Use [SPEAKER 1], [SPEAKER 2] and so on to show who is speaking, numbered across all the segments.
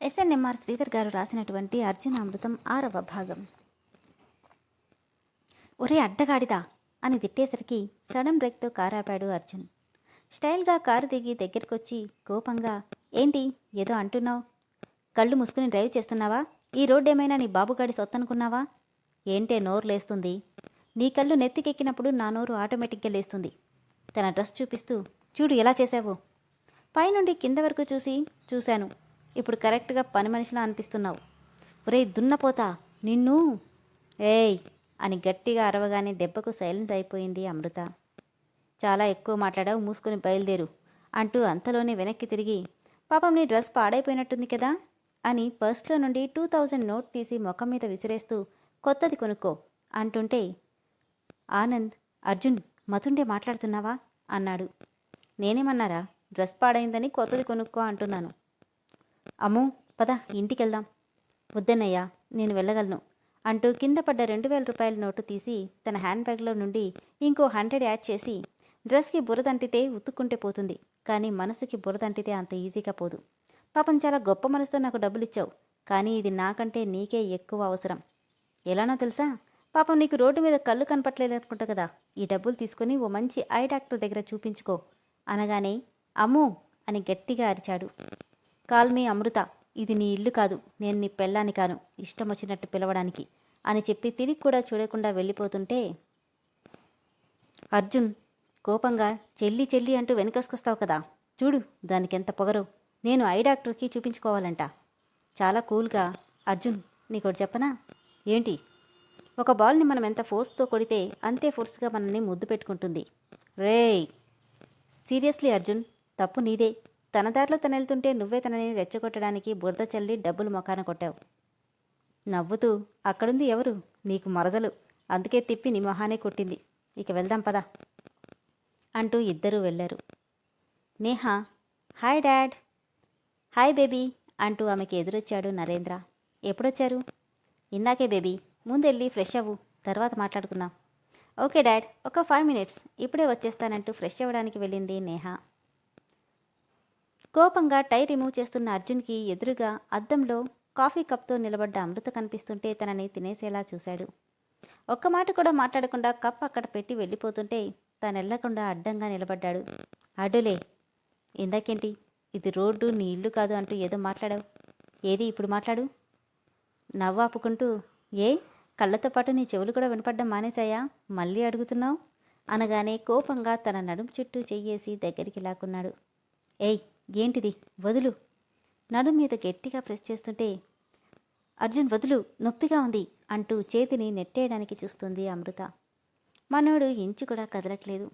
[SPEAKER 1] SNMR Sridhar గారు రాసినటువంటి అర్జున అమృతం ఆరవ భాగం. ఒరే అడ్డగాడిదా అని తిట్టేసరికి సడన్ బ్రేక్తో కారు ఆపాడు అర్జున్. స్టైల్గా కారు దిగి దగ్గరికొచ్చి కోపంగా ఏంటి? ఏదో అంటున్నావు? కళ్ళు మూసుకుని డ్రైవ్ చేస్తున్నావా? ఈ రోడ్ ఏమైనా నీ బాబుగాడి సొత్తనుకున్నావా? ఏంటే నోరు లేస్తుంది? నీ కళ్ళు నెత్తికెక్కినప్పుడు నా నోరు ఆటోమేటిక్గా లేస్తుంది. తన డ్రెస్ చూపిస్తూ చూడు ఎలా చేశావు? పైనుండి కింద వరకు చూసి చూశాను. ఇప్పుడు కరెక్ట్గా పని మనిషిలా అనిపిస్తున్నావు. ఒరే దున్నపోతా నిన్ను. ఏయ్ అని గట్టిగా అరవగానే దెబ్బకు సైలెన్స్ అయిపోయింది అమృత. చాలా ఎక్కువ మాట్లాడావు మూసుకొని బయలుదేరు అంటూ అంతలోనే వెనక్కి తిరిగి పాపం నీ డ్రెస్ పాడైపోయినట్టుంది కదా అని పర్స్లో నుండి టూ థౌజండ్ నోట్ తీసి ముఖం మీద విసిరేస్తూ కొత్తది కొనుక్కో అంటుంటే ఆనంద్ అర్జున్ మతుండే మాట్లాడుతున్నావా? అన్నాడు. నేనేమన్నారా? డ్రెస్ పాడైందని కొత్తది కొనుక్కో అంటున్నాను. అమ్ము పద ఇంటికెళ్దాం. వద్దన్నయ్యా నేను వెళ్ళగలను అంటూ కింద పడ్డ రెండు వేల రూపాయల నోటు తీసి తన హ్యాండ్ బ్యాగ్లో నుండి ఇంకో హండ్రెడ్ యాడ్ చేసి డ్రెస్కి బురదంటితే ఉతుక్కుంటే పోతుంది కానీ మనసుకి బురదంటితే అంత ఈజీగా పోదు. పాపం చాలా గొప్ప మనసుతో నాకు డబ్బులు ఇచ్చావు కానీ ఇది నాకంటే నీకే ఎక్కువ అవసరం. ఎలానో తెలుసా? పాపం నీకు రోడ్డు మీద కళ్ళు కనపట్లేదు అనుకుంటా కదా ఈ డబ్బులు తీసుకొని ఓ మంచి ఐ డాక్టర్ దగ్గర చూపించుకో అనగానే అమ్ము అని గట్టిగా అరిచాడు. కాల్ మీ అమృత ఇది నీ ఇల్లు కాదు నేను నీ పెళ్ళాని కాను ఇష్టం వచ్చినట్టు పిలవడానికి అని చెప్పి తిరిగి కూడా చూడకుండా వెళ్ళిపోతుంటే అర్జున్ కోపంగా చెల్లి చెల్లి అంటూ వెనకసుకొస్తావు కదా చూడు దానికి ఎంత పొగరు నేను ఐ డాక్టర్కి చూపించుకోవాలంట. చాలా కూల్గా అర్జున్ నీకోటి చెప్పనా? ఏంటి? ఒక బాల్ని మనం ఎంత ఫోర్స్తో కొడితే అంతే ఫోర్స్గా మనల్ని ముద్దు పెట్టుకుంటుంది. రేయ్! సీరియస్లీ అర్జున్ తప్పు నీదే. తన దారిలో తను వెళ్తుంటే నువ్వే తనని రెచ్చగొట్టడానికి బురద చల్లి డబ్బులు మొఖాన కొట్టావు. నవ్వుతూ అక్కడుంది ఎవరు? నీకు మరదలు. అందుకే తిప్పి నీ మొహానే కొట్టింది. ఇక వెళ్దాం పదా అంటూ ఇద్దరూ వెళ్ళారు. Neha hi dad. Hi baby అంటూ ఆమెకి ఎదురొచ్చాడు నరేంద్ర. ఎప్పుడొచ్చారు? ఇందాకే బేబీ. ముందెళ్ళి ఫ్రెష్ అవ్వు. తర్వాత మాట్లాడుకుందాం. Okay dad. ఒక ఫైవ్ మినిట్స్. ఇప్పుడే వచ్చేస్తానంటూ ఫ్రెష్ అవ్వడానికి వెళ్ళింది నేహ. కోపంగా టై రిమూవ్ చేస్తున్న అర్జున్కి ఎదురుగా అద్దంలో కాఫీ కప్తో నిలబడ్డ అమృత కనిపిస్తుంటే తనని తినేసేలా చూశాడు. ఒక్క మాట కూడా మాట్లాడకుండా కప్ అక్కడ పెట్టి వెళ్ళిపోతుంటే తనెళ్ళకుండా అడ్డంగా నిలబడ్డాడు. అడ్డులే ఇందాకేంటి? ఇది రోడ్డు నీ ఇల్లు కాదు అంటూ ఏదో మాట్లాడావు. ఏది ఇప్పుడు మాట్లాడు? నవ్వాపుకుంటూ ఏ? కళ్ళతో పాటు నీ చెవులు కూడా వినపడ్డం మానేశాయా? మళ్ళీ అడుగుతున్నావు? అనగానే కోపంగా తన నడుము చుట్టూ చెయ్యేసి దగ్గరికి లాక్కున్నాడు. ఏయ్ ఏంటిది? వదులు. నడుం మీద గట్టిగా ప్రెస్ చేస్తుంటే అర్జున్ వదులు నొప్పిగా ఉంది అంటూ చేతిని నెట్టేయడానికి చూస్తుంది అమృత. మనోడు ఇంచు కూడా కదలట్లేదు.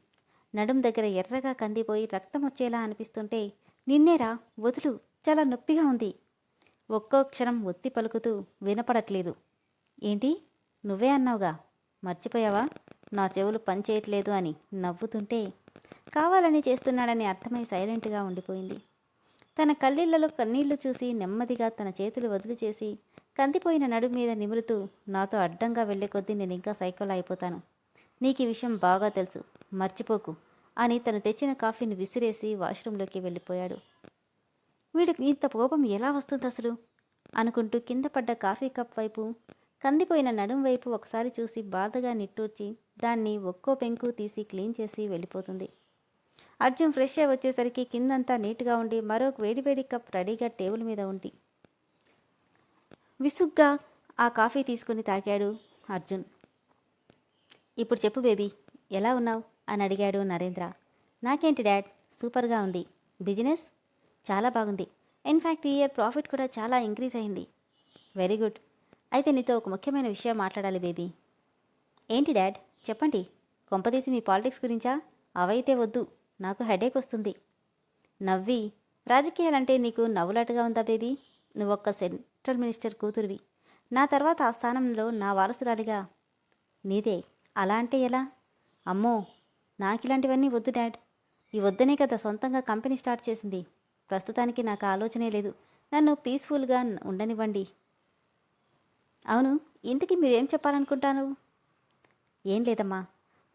[SPEAKER 1] నడుం దగ్గర ఎర్రగా కందిపోయి రక్తం వచ్చేలా అనిపిస్తుంటే నిన్నేరా వదులు చాలా నొప్పిగా ఉంది. ఒక్కో క్షణం ఒత్తి పలుకుతూ వినపడట్లేదు. ఏంటి? నువ్వే అన్నావుగా? మర్చిపోయావా? నా చెవులు పనిచేయట్లేదు అని నవ్వుతుంటే కావాలని చేస్తున్నాడని అర్థమై సైలెంట్గా ఉండిపోయింది. తన కళ్ళిళ్ళలో కన్నీళ్ళు చూసి నెమ్మదిగా తన చేతులు వదిలి చేసి కందిపోయిన నడుము మీద నిమురుతూ నాతో అడ్డంగా వెళ్ళే కొద్దీ నేను ఇంకా సైకోలా అయిపోతాను. నీకు ఈ విషయం బాగా తెలుసు. మర్చిపోకు అని తను తెచ్చిన కాఫీని విసిరేసి వాష్రూంలోకి వెళ్ళిపోయాడు. వీడికి ఇంత కోపం ఎలా వస్తుంది అసలు? అనుకుంటూ కింద పడ్డ కాఫీ కప్ వైపు కందిపోయిన నడుం వైపు ఒకసారి చూసి బాధగా నిట్టూర్చి దాన్ని ఒక్కో పెంకు తీసి క్లీన్ చేసి వెళ్ళిపోతుంది. అర్జున్ ఫ్రెష్ అయి వచ్చేసరికి కిందంతా నీట్గా ఉండి మరొక వేడివేడి కప్ రెడీగా టేబుల్ మీద ఉంది విసుగ్గా ఆ కాఫీ తీసుకుని తాగాడు అర్జున్. ఇప్పుడు చెప్పు బేబీ ఎలా ఉన్నావు? అని అడిగాడు నరేంద్ర. నాకేంటి డాడ్? సూపర్గా ఉంది. బిజినెస్? చాలా బాగుంది. ఇన్ఫ్యాక్ట్ ఈ ఇయర్ ప్రాఫిట్ కూడా చాలా ఇంక్రీజ్ అయింది. Very good. అయితే నీతో ఒక ముఖ్యమైన విషయం మాట్లాడాలి బేబీ. ఏంటి డాడ్? చెప్పండి. కొంపదీసి మీ పాలిటిక్స్ గురించా? అవైతే వద్దు. నాకు హెడేక్ వస్తుంది. నవ్వి రాజకీయాలంటే నీకు నవ్వులాటగా ఉందా బేబీ? నువ్వొక్క సెంట్రల్ మినిస్టర్ కూతురివి. నా తర్వాత ఆ స్థానంలో నా వారసురాలిగా. నీదే అలా అంటే ఎలా? అమ్మో నాకు ఇలాంటివన్నీ వద్దు డాడ్. ఈ వద్దనే కదా సొంతంగా కంపెనీ స్టార్ట్ చేసింది. ప్రస్తుతానికి నాకు ఆలోచనే లేదు. నన్ను పీస్ఫుల్గా ఉండనివ్వండి. అవును ఇంతకీ మీరేం చెప్పాలనుకుంటాను ఏం లేదమ్మా.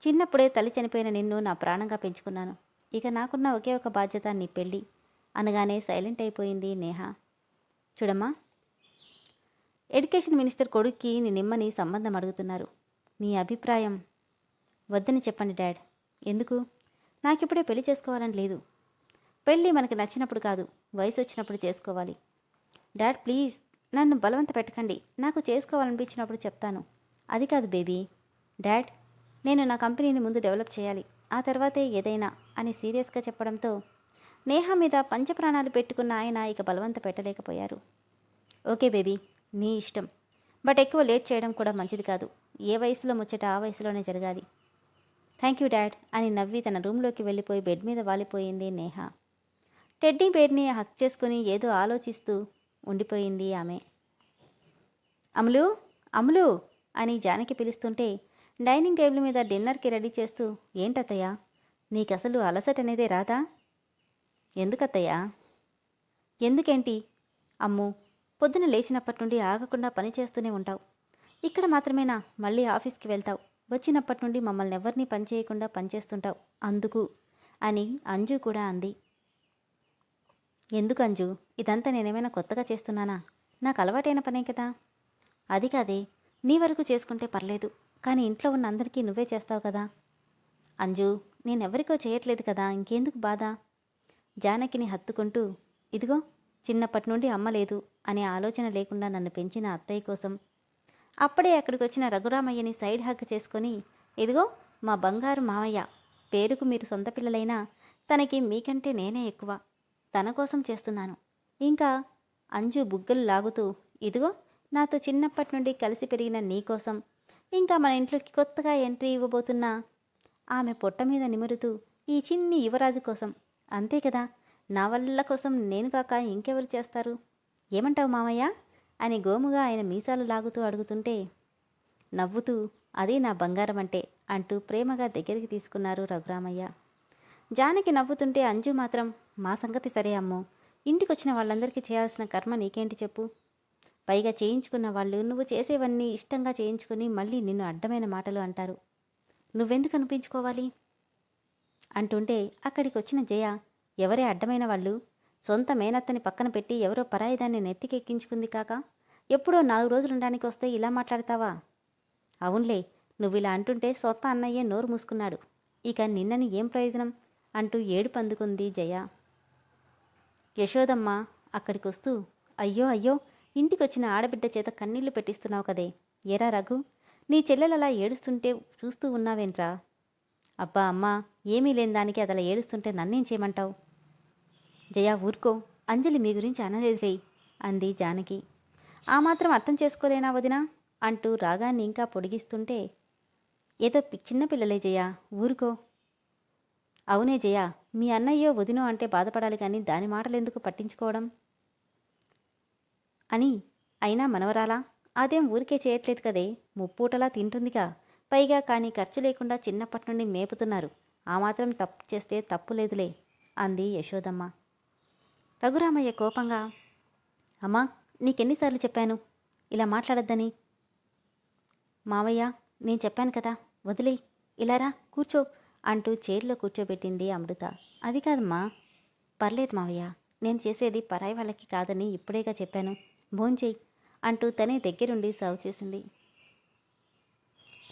[SPEAKER 1] చిన్నప్పుడే తల్లి చనిపోయిన నిన్ను నా ప్రాణంగా పెంచుకున్నాను. ఇక నాకున్న ఒకే ఒక బాధ్యత నీ పెళ్ళి. అనగానే సైలెంట్ అయిపోయింది నేహ. చూడమ్మా ఎడ్యుకేషన్ మినిస్టర్ కొడుక్కి నీ నిమ్మని సంబంధం అడుగుతున్నారు. నీ అభిప్రాయం? వద్దని చెప్పండి డాడ్. ఎందుకు? నాకిప్పుడే పెళ్ళి చేసుకోవాలని లేదు. పెళ్ళి మనకు నచ్చినప్పుడు కాదు వయసు వచ్చినప్పుడు చేసుకోవాలి. డాడ్ ప్లీజ్ నన్ను బలవంత పెట్టకండి. నాకు చేసుకోవాలనిపించినప్పుడు చెప్తాను. అది కాదు బేబీ. డాడ్ నేను నా కంపెనీని ముందు డెవలప్ చేయాలి. ఆ తర్వాతే ఏదైనా అని సీరియస్గా చెప్పడంతో నేహ మీద పంచప్రాణాలు పెట్టుకున్న ఆయన ఇక బలవంత పెట్టలేకపోయారు. ఓకే బేబీ నీ ఇష్టం. బట్ ఎక్కువ లేట్ చేయడం కూడా మంచిది కాదు. ఏ వయసులో ముచ్చట ఆ వయసులోనే జరగాలి. థ్యాంక్ యూ డాడ్ అని నవ్వి తన రూమ్లోకి వెళ్ళిపోయి బెడ్ మీద వాలిపోయింది నేహ. టెడ్డీ బేర్ని హక్ చేసుకుని ఏదో ఆలోచిస్తూ ఉండిపోయింది ఆమె. అమలు అమలు అని జానకి పిలుస్తుంటే డైనింగ్ టేబుల్ మీద డిన్నర్కి రెడీ చేస్తూ ఏంటత్తయ్యా? నీకసలు అలసట అనేదే రాదా? ఎందుకత్తయ్యా? ఎందుకేంటి? అమ్ము పొద్దున లేచినప్పటి నుండి ఆగకుండా పని చేస్తూనే ఉంటావు. ఇక్కడ మాత్రమేనా మళ్ళీ ఆఫీస్కి వెళ్తావు? వచ్చినప్పటి నుండి మమ్మల్ని ఎవరిని పని చేయకుండా పనిచేస్తుంటావు అందుకు? అని అంజు కూడా అంది. ఎందుకు అంజు? ఇదంతా నేనేమైనా కొత్తగా చేస్తున్నానా? నాకు అలవాటైన పనే కదా. అది కాదే నీ వరకు చేసుకుంటే పర్లేదు. కానీ ఇంట్లో ఉన్న అందరికీ నువ్వే చేస్తావు కదా. అంజు నేనెవరికో చేయట్లేదు కదా ఇంకెందుకు బాధ? జానకిని హత్తుకుంటూ ఇదిగో చిన్నప్పటి నుండి అమ్మ లేదు అనే ఆలోచన లేకుండా నన్ను పెంచిన అత్తయ్య కోసం. అప్పుడే అక్కడికి వచ్చిన రఘురామయ్యని సైడ్ హక్ చేసుకొని ఇదిగో మా బంగారు మామయ్య పేరుకు మీరు సొంత పిల్లలైనా తనకి మీకంటే నేనే ఎక్కువ. తన కోసం చేస్తున్నాను. ఇంకా అంజు బుగ్గలు లాగుతూ ఇదిగో నాతో చిన్నప్పటి నుండి కలిసి పెరిగిన నీ కోసం ఇంకా మన ఇంట్లోకి కొత్తగా ఎంట్రీ ఇవ్వబోతున్న ఆమె పొట్ట మీద నిమురుతూ ఈ చిన్ని యువరాజు కోసం. అంతే కదా? నా వల్ల కోసం నేను కాక ఇంకెవరు చేస్తారు? ఏమంటావు మామయ్య? అని గోముగా ఆయన మీసాలు లాగుతూ అడుగుతుంటే నవ్వుతూ అది నా బంగారం అంటే అంటూ ప్రేమగా దగ్గరికి తీసుకున్నారు రఘురామయ్య. జానకి నవ్వుతుంటే అంజు మాత్రం మా సంగతి సరే అమ్మో. ఇంటికొచ్చిన వాళ్ళందరికీ చేయాల్సిన కర్మ నీకేంటి చెప్పు. పైగా చేయించుకున్న వాళ్ళు నువ్వు చేసేవన్నీ ఇష్టంగా చేయించుకుని మళ్ళీ నిన్ను అడ్డమైన మాటలు అంటారు. నువ్వెందుకు అనిపించుకోవాలి? అంటుంటే అక్కడికి వచ్చిన జయ ఎవరే అడ్డమైన వాళ్ళు? సొంత మేనత్తని పక్కన పెట్టి ఎవరో పరాయిదాన్ని నెత్తికెక్కించుకుంది కాక? ఎప్పుడో నాలుగు రోజులు ఉండడానికి వస్తే ఇలా మాట్లాడతావా? అవునులే నువ్వు ఇలా అంటుంటే సొంత అన్నయ్యే నోరు మూసుకున్నాడు. ఇక నిన్నని ఏం ప్రయోజనం? అంటూ ఏడుపు అందుకుంది జయ. యశోదమ్మ అక్కడికి వస్తూ అయ్యో అయ్యో ఇంటికొచ్చిన ఆడబిడ్డ చేత కన్నీళ్ళు పెట్టిస్తున్నావు కదే. ఏరా రఘు నీ చెల్లెలలా ఏడుస్తుంటే చూస్తూ ఉన్నావేంట్రా? అబ్బా అమ్మా ఏమీ లేని దానికి అదలా ఏడుస్తుంటే నన్నేం చేయమంటావు? జయా ఊరుకో. అంజలి మీ గురించి అనలేదులే అంది జానకి. ఆ మాత్రం అర్థం చేసుకోలేనా వదినా? అంటూ రాగాన్ని ఇంకా పొడిగిస్తుంటే ఏదో చిన్నపిల్లలే జయా ఊరుకో. అవునే జయా మీ అన్నయ్యో వదినో అంటే బాధపడాలి కానీ దాని మాటలెందుకు పట్టించుకోవడం? అని. అయినా మనవరాలా? అదేం ఊరికే చేయట్లేదు కదే. ముప్పూటలా తింటుందిగా. పైగా కానీ ఖర్చు లేకుండా చిన్నప్పటి నుండి మేపుతున్నారు. ఆ మాత్రం తప్పు చేస్తే తప్పు లేదులే అంది యశోదమ్మ. రఘురామయ్య కోపంగా అమ్మా నీకెన్నిసార్లు చెప్పాను? ఇలా మాట్లాడొద్దని. మావయ్య నేను చెప్పాను కదా. వదిలే. ఇలారా కూర్చో అంటూ చైర్లో కూర్చోబెట్టింది అమృత. అది కాదమ్మా. పర్లేదు మావయ్య. నేను చేసేది పరాయి వాళ్ళకి కాదని ఇప్పుడేగా చెప్పాను. భోంచేయి అంటూ తనే దగ్గరుండి సర్వ్ చేసింది.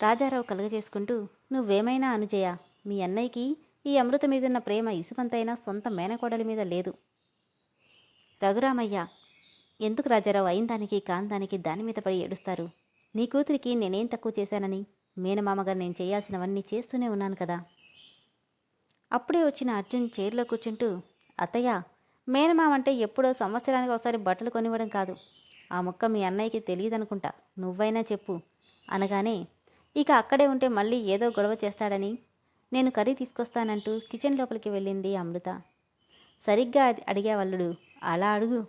[SPEAKER 1] రాజారావు కలుగజేసుకుంటూ నువ్వేమైనా అనుజయ మీ అన్నయ్యకి ఈ అమృత మీదున్న ప్రేమ ఇసుకంతైనా సొంత మేనకోడలి మీద లేదు. రఘురామయ్య ఎందుకు రాజారావు అయిన దానికి కాంతానికి దాని మీద పడి ఏడుస్తారు? నీ కూతురికి నేనేం తక్కువ చేశానని మేనమామగా నేను చేయాల్సినవన్నీ చేస్తూనే ఉన్నాను కదా అప్పుడే వచ్చిన అర్జున్ చైర్లో కూర్చుంటూ అత్తయ్యా మేనమామ అంటే ఎప్పుడో సంవత్సరానికి ఒకసారి బట్టలు కొనివ్వడం కాదు. ఆ ముక్క మీ అన్నయ్యకి తెలియదనుకుంటా. నువ్వైనా చెప్పు. అనగానే ఇక అక్కడే ఉంటే మళ్ళీ ఏదో గొడవ చేస్తాడని. నేను కర్రీ తీసుకొస్తానంటూ కిచెన్ లోపలికి వెళ్ళింది అమృత. సరిగ్గా అడి- అడిగావల్లుడు అలా అడుగు.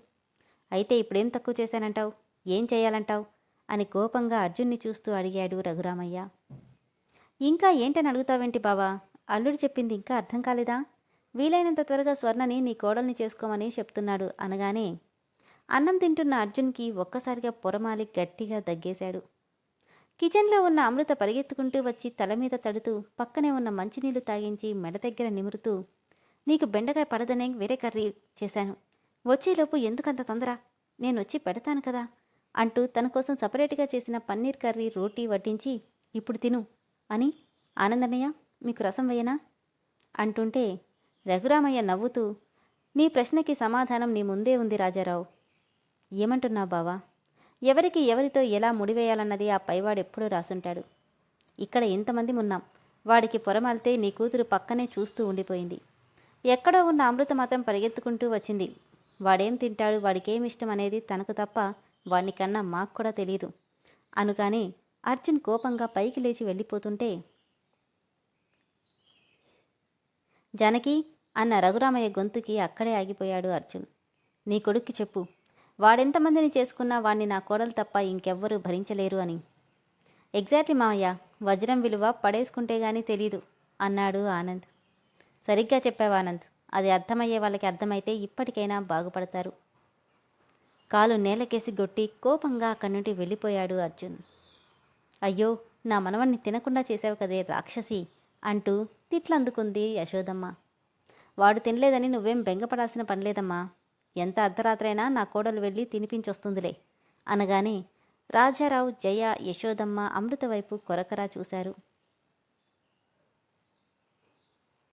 [SPEAKER 1] అయితే ఇప్పుడేం తక్కువ చేశానంటావు? ఏం చేయాలంటావు? అని కోపంగా అర్జున్ని చూస్తూ అడిగాడు రఘురామయ్య. ఇంకా ఏంటని అడుగుతావేంటి బావా? అల్లుడు చెప్పింది ఇంకా అర్థం కాలేదా? వీలైనంత త్వరగా స్వర్ణని నీ కోడల్ని చేసుకోమని చెప్తున్నాడు అనగానే అన్నం తింటున్న అర్జున్కి ఒక్కసారిగా పొరమాలి గట్టిగా దగ్గేశాడు. కిచెన్లో ఉన్న అమృత పరిగెత్తుకుంటూ వచ్చి తల మీద తడుతూ పక్కనే ఉన్న మంచినీళ్ళు తాగించి మెడ దగ్గర నిమురుతూ నీకు బెండకాయ పడదనే వేరే కర్రీ చేశాను. వచ్చేలోపు ఎందుకంత తొందర? నేను వచ్చి పెడతాను కదా? అంటూ తన కోసం సపరేట్గా చేసిన పన్నీర్ కర్రీ రోటీ వడ్డించి ఇప్పుడు తిను అని ఆనందనయ్య మీకు రసం వేయనా? అంటుంటే రఘురామయ్య నవ్వుతూ నీ ప్రశ్నకి సమాధానం నీ ముందే ఉంది రాజారావు. ఏమంటున్నావు బావా? ఎవరికి ఎవరితో ఎలా ముడివేయాలన్నది ఆ పైవాడు ఎప్పుడూ రాసుంటాడు. ఇక్కడ ఇంతమంది ఉన్నాం. వాడికి పొరమాలితే నీ కూతురు పక్కనే చూస్తూ ఉండిపోయింది. ఎక్కడో ఉన్న అమృతమతం పరిగెత్తుకుంటూ వచ్చింది. వాడేం తింటాడు వాడికేం ఇష్టం అనేది తనకు తప్ప వాడిని కన్నా మాకు కూడా తెలియదు అనుగానే అర్జున్ కోపంగా పైకి లేచి వెళ్ళిపోతుంటే జానకి అన్న రఘురామయ్య గొంతుకి అక్కడే ఆగిపోయాడు అర్జున్. నీ కొడుక్కి చెప్పు. వాడెంతమందిని చేసుకున్నా వాణ్ణి నా కోడలు తప్ప ఇంకెవ్వరూ భరించలేరు అని. ఎగ్జాక్ట్లీ మామయ్య వజ్రం విలువ పడేసుకుంటే గానీ తెలీదు అన్నాడు ఆనంద్. సరిగ్గా చెప్పావు ఆనంద్. అది అర్థమయ్యే వాళ్ళకి అర్థమైతే ఇప్పటికైనా బాగుపడతారు. కాలు నేలకేసి గొట్టి కోపంగా అక్కడి నుండి వెళ్ళిపోయాడు అర్జున్. అయ్యో నా మనవణ్ణి తినకుండా చేసావు కదే రాక్షసి అంటూ తిట్లందుకుంది యశోదమ్మ. వాడు తినలేదని నువ్వేం బెంగపడాల్సిన పనిలేదమ్మా ఎంత అర్ధరాత్రైనా నా కోడలు వెళ్ళి తినిపించొస్తుందిలే. అనగానే రాజారావు జయ యశోదమ్మ అమృత వైపు కొరకరా చూశారు.